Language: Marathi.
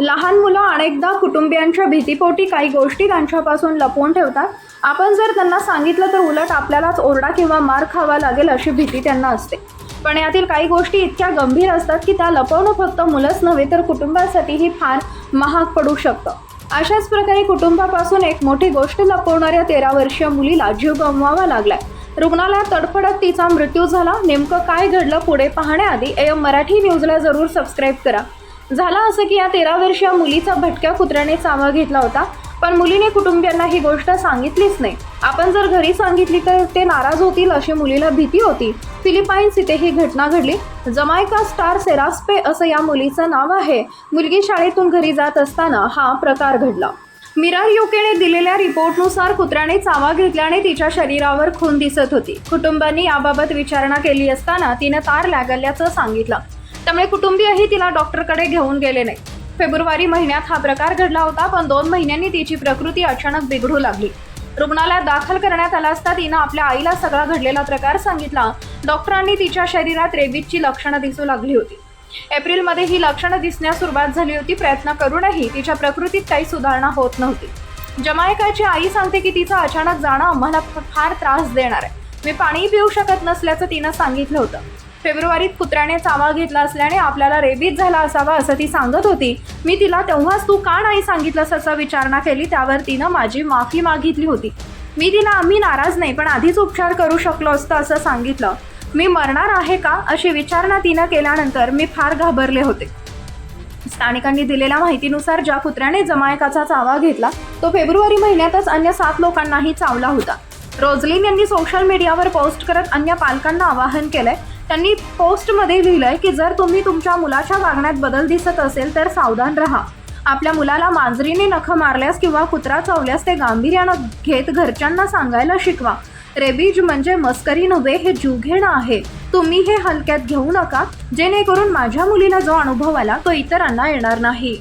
लहान मुलं अनेकदा कुटुंबियांच्या भीतीपोटी काही गोष्टी त्यांच्यापासून लपवून ठेवतात. आपण जर त्यांना सांगितलं तर उलट आपल्यालाच ओरडा किंवा मार खावा लागेल अशी भीती त्यांना असते. पण यातील काही गोष्टी इतक्या गंभीर असतात की त्या लपवणं फक्त मुलंच नव्हे तर कुटुंबासाठीही फार महाग पडू शकतं. अशाच प्रकारे कुटुंबापासून एक मोठी गोष्ट लपवणाऱ्या तेरा वर्षीय मुलीला जीव गमवावा लागलाय. रुग्णालयात तडफडत तिचा मृत्यू झाला. नेमकं काय घडलं पुढे पाहण्याआधी एम मराठी न्यूजला जरूर सबस्क्राईब करा. झालं असं की या तेरा वर्षीय मुलीचा भटक्या कुत्र्याने चावा घेतला होता पण मुलीने कुटुंबियांना ही गोष्ट सांगितलीच नाही. आपण जर घरी सांगितली तर ते नाराज होतील अशी मुलीला भीती होती. फिलिपाईन्स इथे ही घटना घडली. जमायका स्टार सेरास्पे असं या मुलीचं नाव आहे. मुलगी शाळेतून घरी जात असताना हा प्रकार घडला. मिरार युकेने दिलेल्या रिपोर्टनुसार कुत्र्याने चावा घेतल्याने तिच्या शरीरावर खून दिसत होती. कुटुंबांनी याबाबत विचारणा केली असताना तिनं तार लागल्याचं सांगितलं. त्यामुळे कुटुंबीयही तिला डॉक्टरकडे घेऊन गेले नाही. फेब्रुवारी महिन्यात हा प्रकार घडला होता पण दोन महिन्यांनी तिची प्रकृती अचानक बिघडू लागली. रुग्णालयात दाखल करण्यात आला असता तिनं आपल्या आईला सगळा घडलेला प्रकार सांगितला. डॉक्टरांनी तिच्या शरीरात रेबीजची लक्षणं दिसू लागली होती. एप्रिलमध्ये ही लक्षणं दिसण्यास सुरुवात झाली होती. प्रयत्न करूनही तिच्या प्रकृतीत काही सुधारणा होत नव्हती. जमायकाची आई सांगते की तिचं अचानक जाणं आम्हाला फार त्रास देणार आहे. मी पाणी पिऊ शकत नसल्याचं तिनं सांगितलं होतं. फेब्रुवारीत कुत्र्याने चावा घेतला असल्याने आपल्याला रेबीज झाला असावा असं ती सांगत होती. मी तिला तेव्हाच तू का नाही सांगितलंस असं विचारणा केली त्यावर तिनं माझी माफी मागितली होती. मी तिला आम्ही नाराज नाही पण आधीच उपचार करू शकलो असतं असं सांगितलं. मी मरणार आहे का? अशी विचारणा तिनं केल्यानंतर मी फार घाबरले होते. स्थानिकांनी दिलेल्या माहितीनुसार ज्या कुत्र्याने जमायकाचा चावा घेतला तो फेब्रुवारी महिन्यातच अन्य सात लोकांनाही चावला होता. रोजलिन यांनी सोशल मीडियावर पोस्ट करत अन्य पालकांना आवाहन केलंय त्यांनी पोस्टमध्ये लिहिलंय की जर तुम्ही तुमच्या मुलाच्या वागण्यात बदल दिसत असेल तर सावधान राहा. आपल्या मुलाला मांजरीने नखं मारल्यास किंवा कुत्रा चावल्यास ते गांभीर्यानं घेत घरच्यांना सांगायला शिकवा. रेबीज म्हणजे मस्करी नव्हे हे जीवघेणं आहे. तुम्ही हे हलक्यात घेऊ नका जेणेकरून माझ्या मुलीला जो अनुभव आला तो इतरांना येणार नाही.